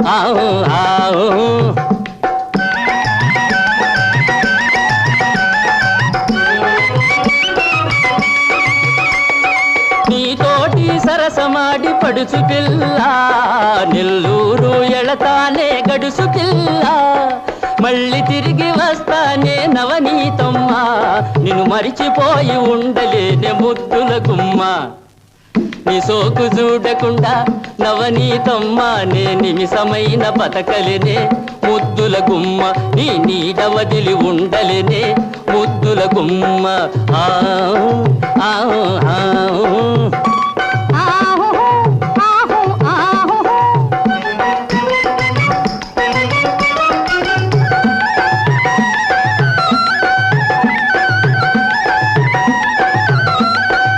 నీతోటి సరసమాడి పడుచు పిల్ల నెల్లూరు ఎళతానే గడుసు పిల్ల. మళ్ళీ తిరిగి వస్తానే నవనీతమ్మ నిన్ను మరిచిపోయి ఉండలేనే ముద్దుల గుమ్మ. నీ సోకు చూడకుండా నవనీతమ్మ నే నిమిషమైన బతకలేనే. ముద్దుల గుమ్మ నీ నీడ వదిలి ఉండలేనే. ముద్దుల గుమ్మ ఆ ఆ